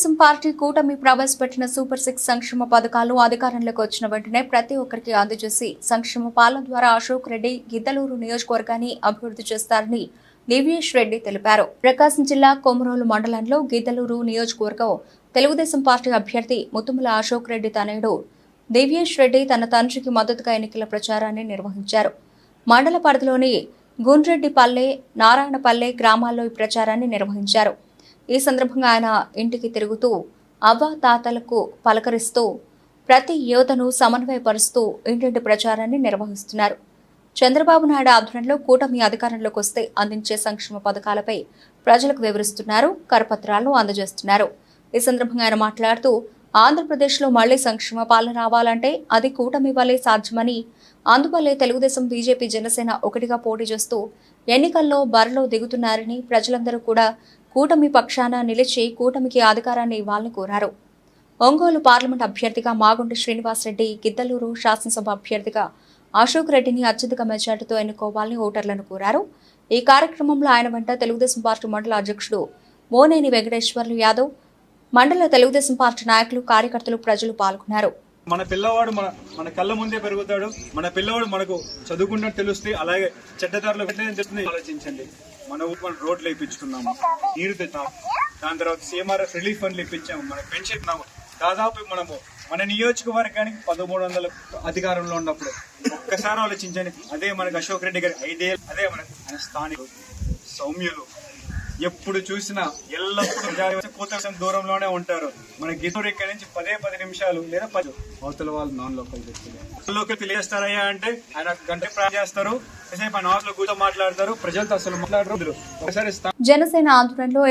Telugu Desam party కూటమి ప్రవేశపెట్టిన super six సంక్షేమ పథకాలు అధికారంలోకి వచ్చిన వెంటనే ప్రతి ఒక్కరికి అందజేసి సంక్షేమ పాలన ద్వారా అశోక్ రెడ్డి గిద్దలూరు నియోజకవర్గాన్ని అభివృద్ధి చేస్తారని దివ్యేష్ రెడ్డి తెలిపారు. ప్రకాశం జిల్లా కొమరోలు మండలంలో గిద్దలూరు నియోజకవర్గం తెలుగుదేశం పార్టీ అభ్యర్థి ముత్తుముల అశోక్ రెడ్డి తనయుడు దివ్యేష్ రెడ్డి తన తండ్రికి మద్దతుగా ఎన్నికల ప్రచారాన్ని నిర్వహించారు. మండల పరిధిలోని గుండ్రెడ్డిపల్లె నారాయణపల్లె గ్రామాల్లో ఈ ప్రచారాన్ని నిర్వహించారు. ఈ సందర్భంగా ఆయన ఇంటికి తిరుగుతూ అవ్వ తాతలకు పలకరిస్తూ ప్రతి యువతను సమన్వయపరుస్తూ ఇంటింటి ప్రచారాన్ని నిర్వహిస్తున్నారు. చంద్రబాబు నాయుడు ఆధ్వర్యంలో కూటమి అధికారంలోకి వస్తే అందించే సంక్షేమ పథకాలపై ప్రజలకు వివరిస్తున్నారు కరపత్రాలను అందజేస్తున్నారు. ఈ సందర్భంగా ఆయన మాట్లాడుతూ ఆంధ్రప్రదేశ్లో మళ్ళీ సంక్షేమ పాలన రావాలంటే అది కూటమి వల్లే సాధ్యమని అందువల్లే తెలుగుదేశం బీజేపీ జనసేన ఒకటిగా పోటీ చేస్తూ ఎన్నికల్లో బరిలో దిగుతున్నారని ప్రజలందరూ కూడా కూటమి పక్షాన నిలిచి కూటమికి అధికారాన్ని ఇవ్వాలని కోరారు. ఒంగోలు పార్లమెంట్ అభ్యర్థిగా మాగుంట శ్రీనివాసరెడ్డి గిద్దలూరు శాసనసభ అభ్యర్థిగా అశోక్ రెడ్డిని అత్యధిక మెజార్టీతో ఎన్నుకోవాలని ఓటర్లను కోరారు. ఈ కార్యక్రమంలో ఆయన వెంట తెలుగుదేశం పార్టీ మండల అధ్యక్షుడు మోనేని వెంకటేశ్వర్లు యాదవ్ మండల తెలుగుదేశం పార్టీ నాయకులు కార్యకర్తలు ప్రజలు పాల్గొన్నారు. మన పిల్లవాడు మన మన కళ్ళ ముందే పెరుగుతాడు. మన పిల్లవాడు మనకు చదువుకున్నట్టు తెలుస్తే అలాగే చెడ్డదారులు పెట్టలేదని తెలుస్తుంది ఆలోచించండి. మన ఊరు మన రోడ్లు వేయించుకున్నాము నీరు తెచ్చాము దాని తర్వాత సీఎంఆర్ఎఫ్ రిలీఫ్ ఫండ్లు ఇప్పించాము. మన పెన్షన్ దాదాపు మనము మన నియోజకవర్గానికి పదమూడు వందల అధికారంలో ఉన్నప్పుడు ఒక్కసారి ఆలోచించండి. అదే మనకు అశోక్ రెడ్డి గారి ఐదేళ్ళు అదే మన ఆయన స్థానికులు సౌమ్యులు ఎప్పుడు చూసినా ఎల్లప్పుడూ ప్రజా- దూరంలోనే ఉంటారు. మన గిద్దూరు ఇక్కడ నుంచి పదే పది నిమిషాలు లేదా పది అవతల వాళ్ళు నాన్ లోకల్ వ్యక్తులు. లోకల్ తెలియజేస్తారయ్యా అంటే ఆయన గంట ప్రయాణం చేస్తారు. కాసేపు ఆయన లో కూర్చో మాట్లాడతారు. ప్రజలతో అసలు మాట్లాడరు. ఒకసారి జనసేన ఆధ్వర్యంలో